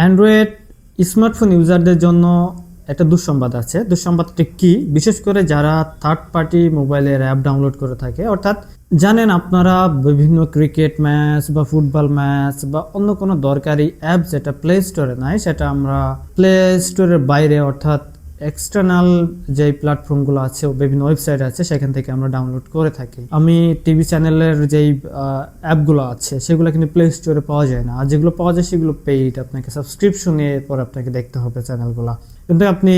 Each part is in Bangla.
অ্যান্ড্রয়েড স্মার্টফোন ইউজারদের জন্য একটা দুঃসংবাদ আছে। দুঃসংবাদটি কী? বিশেষ করে যারা থার্ড পার্টি মোবাইলের অ্যাপ ডাউনলোড করে থাকে, অর্থাৎ জানেন আপনারা বিভিন্ন ক্রিকেট ম্যাচ বা ফুটবল ম্যাচ বা অন্য কোনো দরকারি অ্যাপ যেটা প্লে স্টোরে নাই, সেটা আমরা প্লে স্টোরের বাইরে, অর্থাৎ এক্সটার্নাল যে প্ল্যাটফর্মগুলো আছে, বিভিন্ন ওয়েবসাইট আছে, সেখান থেকে আমরা ডাউনলোড করে থাকি। আমি টিভি চ্যানেলের যেই অ্যাপগুলো আছে, সেগুলো কিন্তু প্লে স্টোরে পাওয়া যায় না। আর যেগুলো পাওয়া যায়, সেগুলো পেইড আপনাকে সাবস্ক্রিপশন নিয়ে পরে আপনাকে দেখতে হবে চ্যানেলগুলো কিন্তু আপনি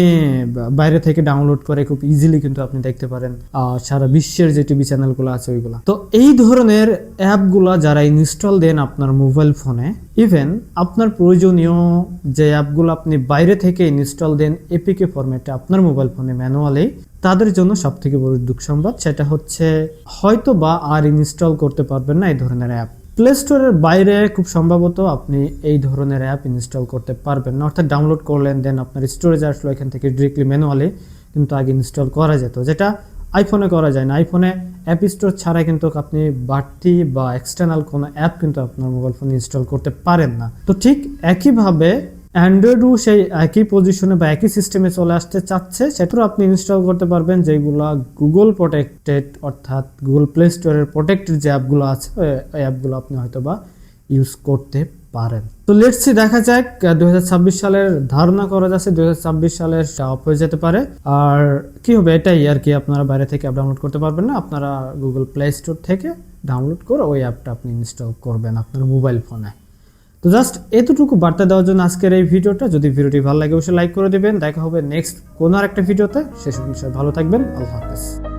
বাইরে থেকে ডাউনলোড করে খুব ইজিলি কিন্তু আপনি দেখতে পারেন সারা বিশ্বের যে টিভি চ্যানেলগুলো আছে, ওইগুলো। তো এই ধরনের অ্যাপগুলো যারা ইনস্টল দেন আপনার মোবাইল ফোনে ইভেন আপনার প্রয়োজনীয় যে অ্যাপগুলো আপনি বাইরে থেকে ইনস্টল দেন এপিকে ফরম্যাটে আপনার মোবাইল ফোনে ম্যানুয়ালি তাদের জন্য সব থেকে বড় দুঃখ সংবাদ সেটা হচ্ছে হয়তো বা আর ইনস্টল করতে পারবেন না এই ধরনের অ্যাপ। প্লে স্টোরের বাইরে খুব সম্ভবত আপনি এই ধরনের অ্যাপ ইনস্টল করতে পারবেন না। অর্থাৎ ডাউনলোড করলেন দেন আপনার স্টোরেজ আসলো, এখান থেকে ডিরেক্টলি ম্যানুয়ালি কিন্তু আগে ইনস্টল করা যেত। যেটা আইফোনে করা যায় না। আইফোনে অ্যাপ স্টোর ছাড়া কিন্তু আপনি বাড়তি বা এক্সটার্নাল কোনো অ্যাপ কিন্তু আপনার মোবাইল ফোনে ইনস্টল করতে পারেন না। তো ঠিক একইভাবে অ্যান্ড্রয়েডও সেই একই পজিশনে বা একই সিস্টেমে চলে আসতে চাচ্ছে সেটাও আপনি ইনস্টল করতে পারবেন যেগুলো গুগল প্রোটেক্টেড অর্থাৎ গুগল প্লে স্টোরের প্রোটেক্টেড যে অ্যাপগুলো আছে, ওই অ্যাপগুলো আপনি হয়তো বা ইউজ করতে পারেন। তো লেটসি দেখা যাক দু হাজার ছাব্বিশ সালের ধারণা করা যাচ্ছে দুহাজার ছাব্বিশ সালের অফ হয়ে যেতে পারে। আর কি হবে, এটাই আর কি আপনারা বাইরে থেকে অ্যাপ ডাউনলোড করতে পারবেন না। আপনারা গুগল প্লে স্টোর থেকে ডাউনলোড করে ওই অ্যাপটা আপনি ইনস্টল করবেন আপনার মোবাইল ফোনে তো জাস্ট এতটুকু বার্তা দেওয়ার জন্য আজকের এই ভিডিওটা। যদি ভিডিওটি ভালো লাগে, অবশ্যই লাইক করে দেবেন। দেখা হবে নেক্সট কোনো আর একটা ভিডিওতে। সে বিষয়ে ভালো থাকবেন। আল্লাহ হাফেজ।